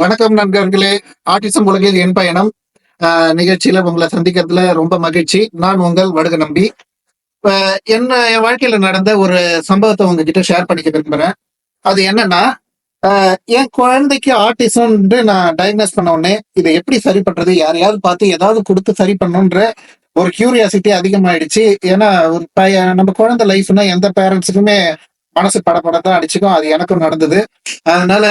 வணக்கம் நண்பர்களே. ஆட்டிசம் உலகில் என் பயணம். நிகழ்ச்சியில உங்களை சந்திக்கிறதுல ரொம்ப மகிழ்ச்சி. நான் உங்கள் வடுக நம்பி. என்ன என் வாழ்க்கையில நடந்த ஒரு சம்பவத்தை உங்ககிட்ட ஷேர் பண்ணிக்க விரும்புறேன். அது என்னன்னா என் குழந்தைக்கு ஆட்டிசம்னு நான் டயக்னோஸ் பண்ண உடனே இதை எப்படி சரி பண்றது? யாரையாவது பார்த்து ஏதாவது கொடுத்து சரி பண்ணணுன்ற ஒரு கியூரியாசிட்டி அதிகமாயிடுச்சு. ஏன்னா ஒரு பய நம்ம குழந்தை லைஃப்னா எந்த பேரண்ட்ஸுக்குமே மனசு படப்படத்தான் அடிச்சுக்கும். அது எனக்கும் நடந்தது. அதனால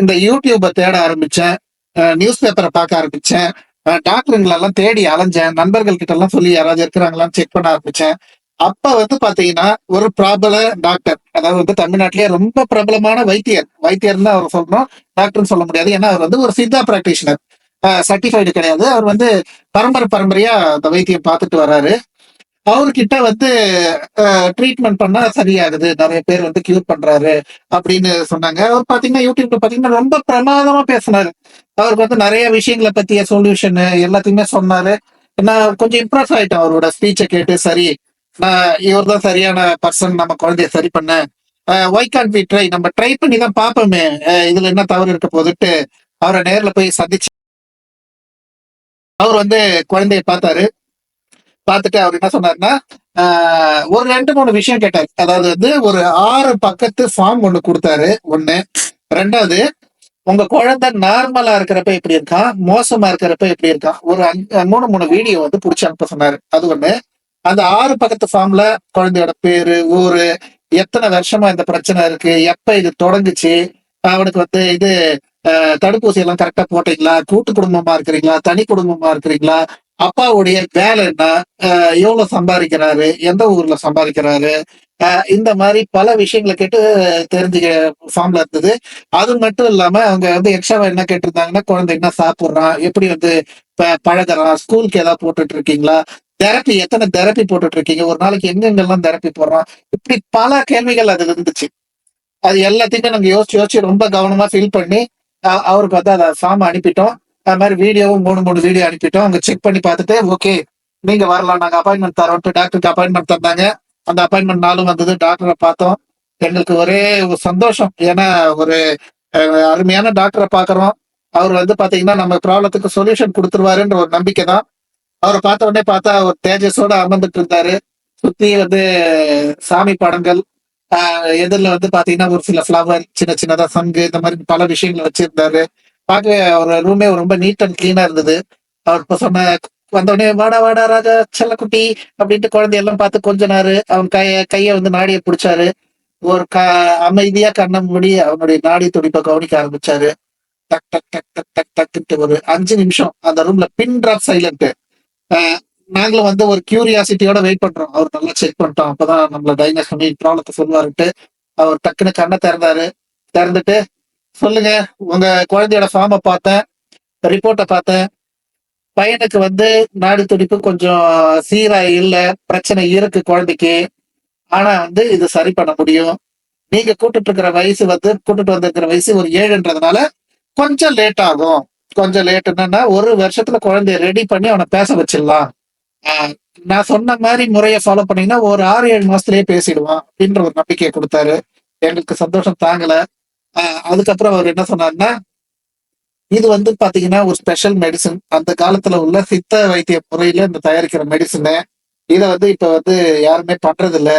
இந்த யூடியூப்பை தேட ஆரம்பிச்சேன். நியூஸ் பேப்பரை பார்க்க ஆரம்பிச்சேன். டாக்டருங்களெல்லாம் தேடி அலைஞ்சேன். நண்பர்கள் கிட்ட எல்லாம் சொல்லி யாராவது இருக்கிறாங்களான்னு செக் பண்ண ஆரம்பிச்சேன். அப்ப வந்து பாத்தீங்கன்னா ஒரு பிரபல டாக்டர் அதாவது வந்து தமிழ்நாட்டிலேயே ரொம்ப பிரபலமான வைத்தியர் வைத்தியர் தான் அவர் சொல்லணும். டாக்டர்னு சொல்ல முடியாது. ஏன்னா அவர் வந்து ஒரு சித்தா பிராக்டிஷனர் சர்டிஃபைடு கிடையாது. அவர் வந்து பரம்பரை பரம்பரையா அந்த வைத்தியம் பார்த்துட்டு வர்றாரு அவர்கிட்ட வந்து ட்ரீட்மெண்ட் பண்ணா சரியாகுது. நிறைய பேர் வந்து கியூர் பண்றாரு அப்படின்னு சொன்னாங்க. அவர் பாத்தீங்கன்னா யூடியூப்ல பாத்தீங்கன்னா ரொம்ப பிரமாதமா பேசினாரு. அவருக்கு வந்து நிறைய விஷயங்களை பத்திய சொல்யூஷன் எல்லாத்தையுமே சொன்னாரு. நான் கொஞ்சம் இம்ப்ரெஸ் ஆயிட்டேன் அவரோட ஸ்பீச்சை கேட்டு. சரி நான் இவர் தான் சரியான பர்சன் நம்ம குழந்தைய சரி பண்ண. ஒய் கான் பி ட்ரை நம்ம ட்ரை பண்ணி தான் பார்ப்போமே இதுல என்ன தவறு இருக்க போதுட்டு அவரை நேர்ல போய் சந்திச்சு அவர் வந்து குழந்தைய பார்த்தாரு. பார்த்துட்டு அவர் என்ன சொன்னாருன்னா ஆஹ் ஒரு ரெண்டு மூணு விஷயம் கேட்டாரு. அதாவது வந்து ஒரு ஆறு பக்கத்து ஃபார்ம் ஒண்ணு கொடுத்தாரு ஒண்ணு. ரெண்டாவது உங்க குழந்தை நார்மலா இருக்கிறப்ப எப்படி இருக்கான் மோசமா இருக்கிறப்ப எப்படி இருக்கான் ஒரு அஞ்சு- மூணு மூணு வீடியோ வந்து பிடிச்சி அனுப்ப சொன்னாரு. அது ஒண்ணு. அந்த ஆறு பக்கத்து ஃபார்ம்ல குழந்தையோட பேரு ஊரு எத்தனை வருஷமா இந்த பிரச்சனை இருக்கு? எப்ப இது தொடங்குச்சு? அவனுக்கு வந்து இது ஆஹ் தடுப்பூசி எல்லாம் கரெக்டா போட்டீங்களா? கூட்டு குடும்பமா இருக்கிறீங்களா? தனி குடும்பமா இருக்கிறீங்களா? அப்பாவுடைய வேலை என்ன? எவ்வளவு சம்பாதிக்கிறாரு? எந்த ஊர்ல சம்பாதிக்கிறாரு? ஆஹ் இந்த மாதிரி பல விஷயங்களை கேட்டு தெரிஞ்சுக்க ஃபார்ம்ல இருந்தது. அது மட்டும் இல்லாம அவங்க வந்து எக்ஸ்ட்ரா என்ன கேட்டிருந்தாங்கன்னா குழந்தை என்ன சாப்பிடுறான் எப்படி வந்து ப- பழகுறான் ஸ்கூலுக்கு ஏதாவது போட்டுட்டு இருக்கீங்களா? தெரப்பி எத்தனை தெரப்பி போட்டுட்டு இருக்கீங்க? ஒரு நாளைக்கு எங்கெங்கெல்லாம் தெரப்பி போடுறோம் இப்படி பல கேள்விகள் அதுல இருந்துச்சு. அது எல்லாத்தையுமே நாங்க யோசிச்சு யோசிச்சு ரொம்ப கவனமா ஃபில் பண்ணி அவருக்கு வந்து அதை ஃபார்ம் அனுப்பிட்டோம். அது மாதிரி வீடியோவும் மூணு மூணு வீடியோ அனுப்பிட்டோம். அவங்க செக் பண்ணி பார்த்துட்டு ஓகே நீங்க வரலாம். நாங்க அப்பாயின்மெண்ட் தரோம்ட்டு டாக்டருக்கு அப்பாயின்மெண்ட் தந்தாங்க. அந்த அப்பாயின்மெண்ட் நாளும் வந்தது. டாக்டரை பார்த்தோம். எங்களுக்கு ஒரே ஒரு சந்தோஷம். ஏன்னா ஒரு அருமையான டாக்டரை பார்க்குறோம். அவர் வந்து பாத்தீங்கன்னா நம்ம ப்ராப்ளத்துக்கு சொல்யூஷன் கொடுத்துருவாருன்ற ஒரு நம்பிக்கை தான். அவரை பார்த்த உடனே பார்த்தா ஒரு தேஜஸோட அமர்ந்துட்டு இருந்தாரு. சுத்தி வந்து சாமி படங்கள் ஆஹ் எதிரில் வந்து பாத்தீங்கன்னா ஒரு சில ஃப்ளவர் சின்ன சின்னதா சங்கு இந்த மாதிரி பல விஷயங்கள் வச்சிருந்தாரு. பார்க்க அவர் ரூமே ரொம்ப நீட் அண்ட் கிளீனா இருந்தது. அவர் இப்ப சொன்ன வந்தோடனே வாடா வாடா ராஜா செல்லக்குட்டி அப்படின்ட்டு குழந்தையெல்லாம் பார்த்து கொஞ்ச அவன் கைய கைய வந்து நாடியை பிடிச்சாரு. ஒரு க அமைதியா கண்ணை மூடி அவனுடைய நாடி துடிப்பை கவனிக்க ஆரம்பிச்சாரு. டக் டக் டக் டக் டக் டக்குன்ட்டு ஒரு அஞ்சு நிமிஷம் அந்த ரூம்ல பின் ட்ராப் சைலண்ட் நாங்களும் வந்து ஒரு கியூரியாசிட்டியோட வெயிட் பண்றோம். அவர் நல்லா செக் பண்ணிட்டோம். அப்பதான் நம்மள டைனஸ் பண்ணி ப்ராப்ளத்தை சொல்லுவாருன்ட்டு அவர் டக்குன்னு கண்ணை திறந்தாரு. திறந்துட்டு சொல்லுங்க. உங்க குழந்தையோட ஃபார்மை பார்த்தேன். ரிப்போர்ட்டை பார்த்தேன். பையனுக்கு வந்து நாடு துடிப்பு கொஞ்சம் சீரா இல்லை. பிரச்சனை இருக்கு குழந்தைக்கு. ஆனா வந்து இது சரி பண்ண முடியும். நீங்க கூட்டுட்டு இருக்கிற வயசு வந்து கூட்டுட்டு வந்திருக்கிற வயசு ஒரு ஏழுன்றதுனால கொஞ்சம் லேட் ஆகும். கொஞ்சம் லேட் என்னன்னா ஒரு வருஷத்துல குழந்தைய ரெடி பண்ணி அவனை பேச வச்சிடலாம். நான் சொன்ன மாதிரி முறையை ஃபாலோ பண்ணீங்கன்னா ஒரு ஆறு ஏழு மாசத்துலயே பேசிடுவான் அப்படின்ற ஒரு நம்பிக்கையை கொடுத்தாரு. எங்களுக்கு சந்தோஷம் தாங்கல. அதுக்கப்புறம் அவர் என்ன சொன்னாருன்னா இது வந்து பாத்தீங்கன்னா ஒரு ஸ்பெஷல் மெடிசன் அந்த காலத்துல உள்ள சித்த வைத்திய முறையில இந்த தயாரிக்கிற மெடிசனு இதை வந்து இப்ப வந்து யாருமே பண்றது இல்ல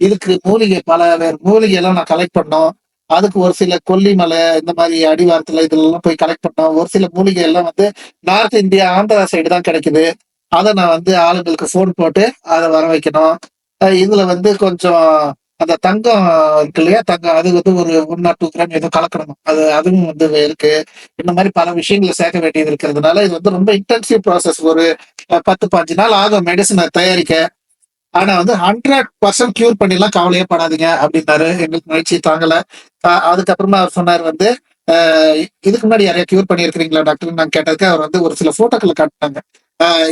இதுக்கு மூலிகை பல வேறு மூலிகை எல்லாம் நான் கலெக்ட் பண்ணோம். அதுக்கு ஒரு சில கொல்லிமலை இந்த மாதிரி அடிவாரத்துல இதெல்லாம் போய் கலெக்ட் பண்ணோம். ஒரு சில மூலிகை எல்லாம் வந்து நார்த் இந்தியா ஆந்திரா சைடு தான் கிடைக்குது. அதை நான் வந்து ஆளுங்களுக்கு ஃபோன் போட்டு அதை வர வைக்கணும். இதுல வந்து கொஞ்சம் அந்த தங்கம் இருக்கு இல்லையா? தங்கம் அது வந்து ஒரு ஒன் ஆர் டூ கிராம் ஏதோ கலக்கணும். அது அதுவும் வந்து இருக்கு. இந்த மாதிரி பல விஷயங்களை சேர்க்க வேண்டியது இருக்கிறதுனால இது வந்து ரொம்ப இன்டென்சிவ் ப்ராசஸ் ஒரு பத்து பாஞ்சு நாள் ஆகும் மெடிசனை தயாரிக்க. ஆனா வந்து ஹண்ட்ரட் பர்சன்ட் கியூர் பண்ணிடலாம் கவலையே படாதீங்க அப்படின்னாரு. எங்களுக்கு முயற்சி தாங்கல. அதுக்கப்புறமா அவர் சொன்னார் வந்து இதுக்கு முன்னாடி யாரையா கியூர் பண்ணியிருக்கிறீங்களா டாக்டர் நான் கேட்டதுக்கு அவர் வந்து ஒரு சில போட்டோக்களை காட்டினாங்க.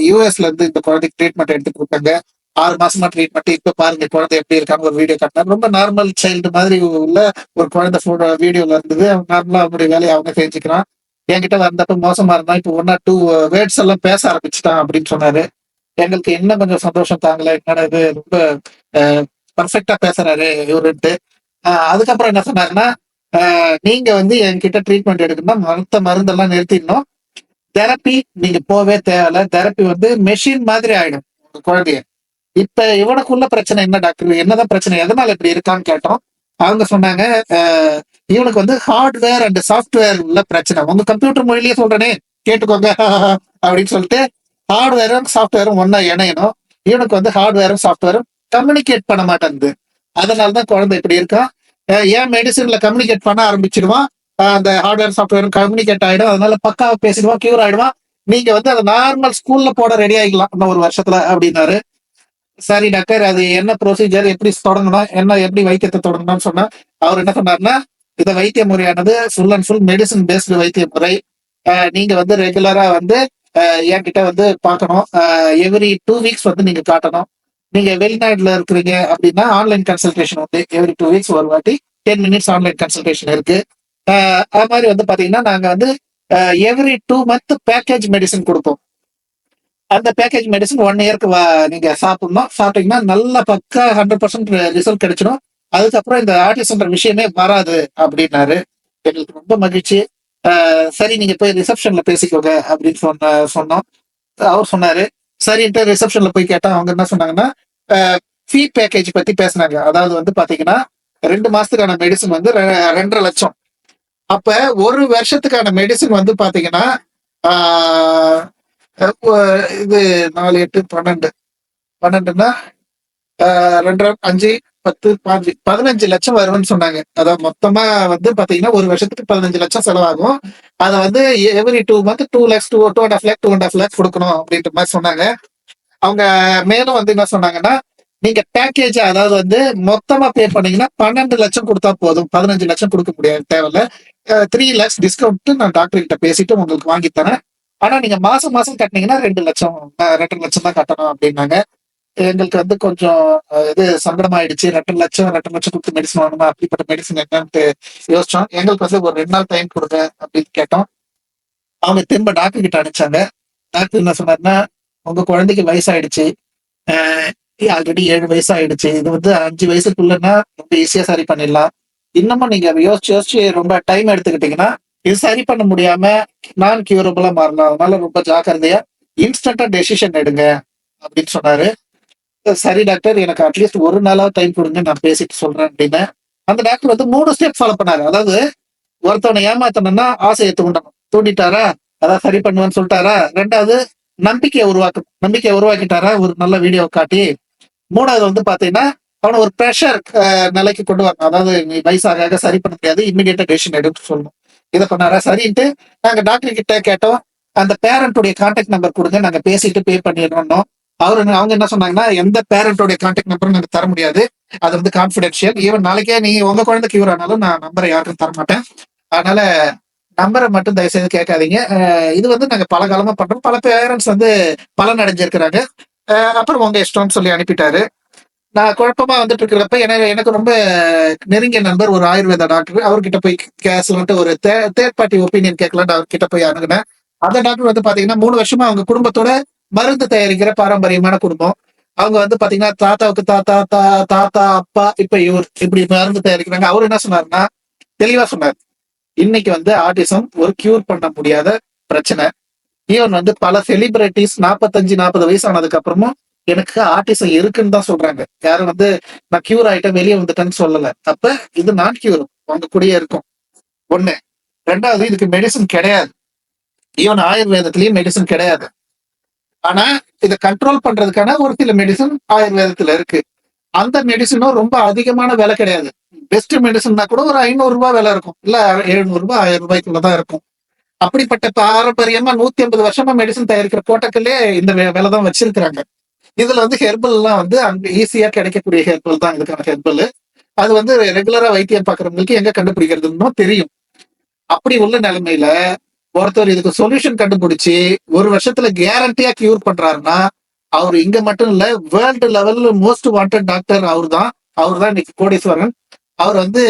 யூஎஸ்ல இருந்து இந்த குழந்தைக்கு ட்ரீட்மெண்ட் எடுத்துட்டு இருக்காங்க ஆறு மாசமா ட்ரீட்மெண்ட் இப்ப பாருங்க குழந்தை எப்படி இருக்காங்க ஒரு வீடியோ காட்டினாங்க ரொம்ப நார்மல் சைல்டு மாதிரி உள்ள ஒரு குழந்தை போட்டோ வீடியோல இருந்தது. நார்மலா அவனுடைய வேலையை அவங்க செஞ்சுக்கிறான். என்கிட்ட வந்தப்ப மோசமா இருந்தான். இப்போ ஒன் ஆர் டூ வேர்ட்ஸ் எல்லாம் பேச ஆரம்பிச்சுட்டான் அப்படின்னு சொன்னாரு. எங்களுக்கு இன்னும் கொஞ்சம் சந்தோஷம் தாங்கல. என்னடா இது? ரொம்ப பர்ஃபெக்டா பேசுறாரு இவருன்ட்டு. அதுக்கப்புறம் என்ன சொன்னாருன்னா நீங்க வந்து என்கிட்ட ட்ரீட்மெண்ட் எடுக்கணும்னா மருத்த மருந்தெல்லாம் நிறுத்திடணும். தெரப்பி நீங்க போவே தேவையில்ல. தெரப்பி வந்து மெஷின் மாதிரி ஆயிடும். குழந்தைய. இப்ப இவனுக்குள்ள பிரச்சனை என்ன டாக்டர் என்னதான் பிரச்சனை? எதனால இப்படி இருக்கான்னு கேட்டோம். அவங்க சொன்னாங்க இவனுக்கு வந்து ஹார்ட்வேர் அண்ட் சாஃப்ட்வேர் உள்ள பிரச்சனை. உங்க கம்ப்யூட்டர் மொழியிலேயே சொல்றேனே கேட்டுக்கோங்க அப்படின்னு சொல்லிட்டு ஹார்ட்வேரும் சாஃப்ட்வேரும் ஒன்னா இணையணும். இவனுக்கு வந்து ஹார்ட்வேரும் சாஃப்ட்வேரும் கம்யூனிகேட் பண்ண மாட்டேங்குது. அதனாலதான் குழந்தை இப்படி இருக்கான் ஏன் மெடிசின்ல கம்யூனிகேட் பண்ண ஆரம்பிச்சிடுவான்? அந்த ஹார்ட்வேர் சாஃப்ட்வேர் கம்யூனிகேட் ஆயிடும். அதனால பக்காவை பேசிடுவான் கியூர் ஆயிடுவான். நீங்க வந்து அதை நார்மல் ஸ்கூல்ல போட ரெடி ஆகிக்கலாம் இன்னும் ஒரு வருஷத்துல அப்படின்னாரு. சரி டாக்டர் அது என்ன ப்ரொசீஜர் எப்படி தொடங்கணும் என்ன எப்படி வைத்தியத்தை தொடங்கணும்னு சொன்னா அவர் என்ன சொன்னார்னா இந்த வைத்திய முறையானது full and full medicine based வைத்திய முறை. நீங்க வந்து ரெகுலரா வந்து என்கிட்ட வந்து பார்க்கணும். எவ்ரி டூ வீக்ஸ் வந்து நீங்க காட்டணும். நீங்க வெளிநாட்டுல இருக்கிறீங்க அப்படின்னா ஆன்லைன் கன்சல்டேஷன் வந்து எவ்ரி டூ வீக்ஸ் ஒரு வாட்டி டென் மினிட்ஸ் ஆன்லைன் கன்சல்டேஷன் இருக்கு. அது மாதிரி வந்து பாத்தீங்கன்னா நாங்க வந்து every two month package medicine கொடுப்போம். அந்த பேக்கேஜ் மெடிசன் ஒன் இயர்க்கு நீங்க சாப்பிடணும். சாப்பிட்டீங்கன்னா நல்ல பக்கா ஹண்ட்ரட் பர்சன்ட் ரிசல்ட் கிடைச்சிடும். அதுக்கப்புறம் இந்த ஆர்டிஸ்ட்ன்ற விஷயமே வராது அப்படின்னாரு. எங்களுக்கு ரொம்ப மகிழ்ச்சி. சரி நீங்க போய் ரிசப்ஷன்ல பேசிக்கோங்க அப்படின்னு சொன்ன சொன்னோம். அவர் சொன்னாரு சரின்ட்டு ரிசப்ஷன்ல போய் கேட்டா அவங்க என்ன சொன்னாங்கன்னா ஃபீ பேக்கேஜ் பத்தி பேசுனாங்க. அதாவது வந்து பாத்தீங்கன்னா ரெண்டு மாசத்துக்கான மெடிசன் வந்து ரெ- ரெண்டரை லட்சம். அப்ப ஒரு வருஷத்துக்கான மெடிசன் வந்து பாத்தீங்கன்னா இது நாலு எட்டு பன்னெண்டு. பன்னெண்டுன்னா ரெண்டரை அஞ்சு பத்து பாஞ்சு. பதினஞ்சு லட்சம் வரும்னு சொன்னாங்க. அதாவது மொத்தமா வந்து பாத்தீங்கன்னா ஒரு வருஷத்துக்கு பதினஞ்சு லட்சம் செலவாகும். அதை வந்து every two month two lakhs two two and half lakh two and half lakhs கொடுக்கணும் அப்படின்ற மாதிரி சொன்னாங்க. அவங்க மேலும் வந்து என்ன சொன்னாங்கன்னா நீங்க பேக்கேஜ் அதாவது வந்து மொத்தமா பே பண்ணீங்கன்னா பன்னெண்டு லட்சம் கொடுத்தா போதும். பதினஞ்சு லட்சம் கொடுக்க முடியாது தேவையில்ல. த்ரீ லேக்ஸ் டிஸ்கவுண்ட் நான் டாக்டர் கிட்ட பேசிட்டு உங்களுக்கு வாங்கி தரேன். ஆனா நீங்க மாசம் மாசம் கட்டினீங்கன்னா ரெண்டு லட்சம் ரெண்டு லட்சம் தான் கட்டணும் அப்படின்னாங்க. எங்களுக்கு வந்து கொஞ்சம் இது சங்கடம் ஆயிடுச்சு ரெண்டு லட்சம் ரெண்டு லட்சம் கொடுத்து மெடிசன் வாங்கணுமா? அப்படிப்பட்ட மெடிசன் என்னன்ட்டு யோசிச்சோம். எங்களுக்கு வந்து ஒரு ரெண்டு நாள் டைம் கொடுங்க அப்படின்னு கேட்டோம். அவங்க திரும்ப டாக்டர் கிட்ட அனுப்பிச்சாங்க. டாக்டர் என்ன சொன்னார்னா உங்க குழந்தைக்கு வயசாயிடுச்சு. ஆல்ரெடி ஏழு வயசு ஆயிடுச்சு இது வந்து அஞ்சு வயசுக்குள்ளன்னா ரொம்ப ஈஸியா சரி பண்ணிடலாம். இன்னமும் நீங்க யோசிச்சு யோசிச்சு ரொம்ப டைம் எடுத்துக்கிட்டீங்கன்னா இது சரி பண்ண முடியாம நான் கியூரபிளா மாறலாம் அதனால ரொம்ப ஜாக்கிரதையா இன்ஸ்டன்டா டெசிஷன் எடுங்க அப்படின்னு சொன்னாரு. சரி டாக்டர் எனக்கு அட்லீஸ்ட் ஒரு நாளாவது டைம் கொடுங்க. நான் பேசிட்டு சொல்றேன் அப்படின்னு. அந்த டாக்டர் வந்து மூணு ஸ்டெப் ஃபாலோ பண்ணாரு. அதாவது ஒருத்தவனை ஏமாத்தணும்னா ஆசையை தூண்டணும். தூண்டிட்டாரா? அதான் சரி பண்ணுவேன்னு சொல்லிட்டாரா? ரெண்டாவது நம்பிக்கையை உருவாக்க நம்பிக்கையை உருவாக்கிட்டாரா? ஒரு நல்ல வீடியோ காட்டி. மூணாவது வந்து பாத்தீங்கன்னா அவனை ஒரு ப்ரெஷர் நிலைக்கு கொண்டு வரணும். அதாவது நீ வயசாக சரி பண்ண முடியாது. இம்மிடியேட்டா டெசிஷன் எடுத்து சொல்லணும். இதை பண்ணாரா? சரின்ட்டு நாங்க டாக்டர் கிட்ட கேட்டோம். அந்த பேரண்ட்டுடைய கான்டாக்ட் நம்பர் கொடுங்க. நாங்க பேசிட்டு பே பண்ணிடுறோம் அவரு அவங்க என்ன சொன்னாங்கன்னா எந்த பேரண்டோடைய கான்டாக்ட் நம்பரும் நாங்க தர முடியாது. அது வந்து கான்பிடென்ஷியல் ஈவன் நாளைக்கே நீங்க உங்க குழந்தை கியூர் ஆனாலும் நான் நம்பரை யாருக்கும் தர மாட்டேன் அதனால நம்பரை மட்டும் தயவு செய்து கேட்காதீங்க இது வந்து நாங்க பல காலமா பண்றோம். பல பேரண்ட்ஸ் வந்து பலன் அடைஞ்சிருக்கிறாங்க அப்புறம் உங்க இஷ்டம்னு சொல்லி அனுப்பிட்டாரு. நான் குழப்பமா வந்துட்டு இருக்கிறப்ப எனக்கு எனக்கு ரொம்ப நெருங்கிய நண்பர் ஒரு ஆயுர்வேத டாக்டர். அவர்கிட்ட போய் கேசல்ட்டு ஒரு தேர்ட் பார்ட்டி ஒப்பீனியன் கேட்கலான்னு அவர்கிட்ட போய் அணுகுனேன். அந்த டாக்டர் வந்து பாத்தீங்கன்னா மூணு வருஷமா அவங்க குடும்பத்தோட மருந்து தயாரிக்கிற பாரம்பரியமான குடும்பம். அவங்க வந்து பாத்தீங்கன்னா தாத்தாவுக்கு தாத்தா தா தாத்தா அப்பா இப்ப இவர் இப்படி மருந்து தயாரிக்கிறாங்க. அவர் என்ன சொன்னாருன்னா தெளிவா சொன்னார். இன்னைக்கு வந்து ஆர்டிசம் ஒரு கியூர் பண்ண முடியாத பிரச்சனை. ஈவன் வந்து பல செலிபிரிட்டிஸ் நாற்பத்தஞ்சு நாற்பது வயசு ஆனதுக்கு அப்புறமும் எனக்கு ஆர்டிசம் இருக்குன்னு தான் சொல்றாங்க. யாரும் வந்து நான் கியூர் ஆயிட்டேன் வெளியே வந்துட்டேன்னு சொல்லல. அப்ப இது நான் கியூர் உங்க கூடயே இருக்கும். ஒண்ணு. ரெண்டாவது இதுக்கு மெடிசன் கிடையாது. ஈவன் ஆயுர்வேதத்திலயும் மெடிசன் கிடையாது. ஆனா இதை கண்ட்ரோல் பண்றதுக்கான ஒரு சில மெடிசன் ஆயுர்வேதத்துல இருக்கு. அந்த மெடிசனும் ரொம்ப அதிகமான விலை கிடையாது. பெஸ்ட் மெடிசன்னா கூட ஒரு ஐநூறு ரூபாய் விலை இருக்கும். இல்ல எழுநூறு ரூபாய் ஆயிரம் ரூபாய்க்குள்ளதான் இருக்கும். அப்படிப்பட்ட பாரம்பரியமா நூத்தி ஐம்பது வருஷமா மெடிசன் தயாரிக்கிற கோட்டக்கல்லே இந்த விலை தான் வச்சிருக்கிறாங்க. இதுல வந்து ஹெர்பல் எல்லாம் வந்து அங்க ஈஸியா கிடைக்கக்கூடிய ஹெர்பல் தான் இதுக்கான ஹெர்பல் அது வந்து ரெகுலரா வைத்தியம் பாக்குறவங்களுக்கு எங்க கண்டுபிடிக்கிறதுன்னு தெரியும். அப்படி உள்ள நிலைமையில ஒருத்தர் இதுக்கு சொல்யூஷன் கண்டுபிடிச்சு ஒரு வருஷத்துல கேரண்டியா கியூர் பண்றாருன்னா அவர் இங்க மட்டும் இல்ல வேர்ல்டு லெவல்ல மோஸ்ட் வாண்டட் டாக்டர் அவர் தான் அவர் தான் இன்னைக்கு கோடீஸ்வரன். அவர் வந்து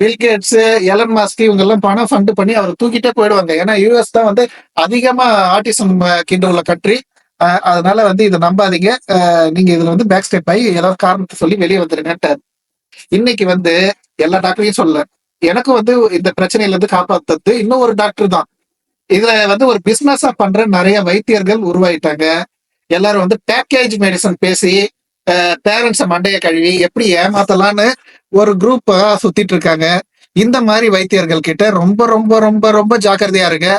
பில்கேட்ஸ் எலன் மாஸ்க் இவங்க எல்லாம் பணம் ஃபண்ட் பண்ணி அவர் தூக்கிட்டே போயிடுவாங்க. ஏன்னா யூஎஸ் தான் வந்து அதிகமா ஆட்டிசம் கிண்ட உள்ள கண்ட்ரி அதனால வந்து இதை நம்பாதீங்க. நீங்க இதுல வந்து பேக் ஸ்டெப் ஆகி ஏதாவது காரணத்தை சொல்லி வெளியே வந்துருங்கன்ட்டார் இன்னைக்கு வந்து எல்லா டாக்டரையும் சொல்ல எனக்கு வந்து இந்த பிரச்சனையில இருந்து காப்பாத்துறது இன்னும் ஒரு டாக்டர் தான். இதுல வந்து ஒரு பிசினஸா பண்ற நிறைய வைத்தியர்கள் உருவாயிட்டாங்க. எல்லாரும் வந்து பேக்கேஜ் மெடிசன் பேசி பேரண்ட்ஸை மண்டைய கழுவி எப்படி ஏமாத்தலான்னு ஒரு குரூப்பா சுத்திட்டு இருக்காங்க. இந்த மாதிரி வைத்தியர்கள் கிட்ட ரொம்ப ரொம்ப ரொம்ப ரொம்ப ஜாக்கிரதையா இருங்க.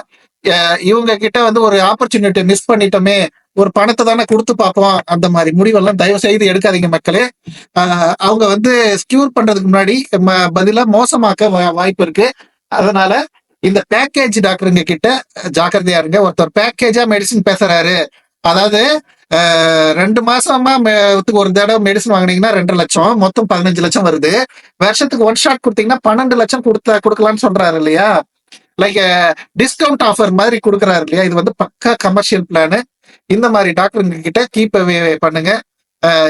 இவங்க கிட்ட வந்து ஒரு ஆப்பர்ச்சுனிட்டி மிஸ் பண்ணிட்டோமே ஒரு பணத்தை தானே கொடுத்து பார்ப்போம் அந்த மாதிரி முடிவெல்லாம் தயவு செய்து எடுக்காதீங்க மக்களே. அவங்க வந்து ஸ்கியூர் பண்றதுக்கு முன்னாடி ம- பதிலா மோசமாக்க வாய்ப்பு இருக்கு. அதனால இந்த பேக்கேஜ் டாக்டருங்க கிட்ட ஜாக்கிரதையா இருங்க. ஒருத்தர் பேக்கேஜா மெடிசின் பேசுறாரு. அதாவது ரெண்டு மாசமா மெ- ஒரு தடவை மெடிசன் வாங்குனீங்கன்னா ரெண்டு லட்சம் மொத்தம் பதினஞ்சு லட்சம் வருது. வருஷத்துக்கு ஒன் ஷாட் கொடுத்தீங்கன்னா பன்னெண்டு லட்சம் கொடுத்த கொடுக்கலாம்னு சொல்றாரு இல்லையா? லைக் டிஸ்கவுண்ட் ஆஃபர் மாதிரி கொடுக்குறாரு இல்லையா? இது வந்து பக்கா கமர்ஷியல் பிளானு இந்த மாதிரி டாக்டருங்க கிட்ட கீப் பண்ணுங்க.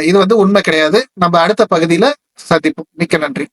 இது வந்து உண்மை கிடையாது. நம்ம அடுத்த பகுதியில சந்திப்போம். மிக்க நன்றி.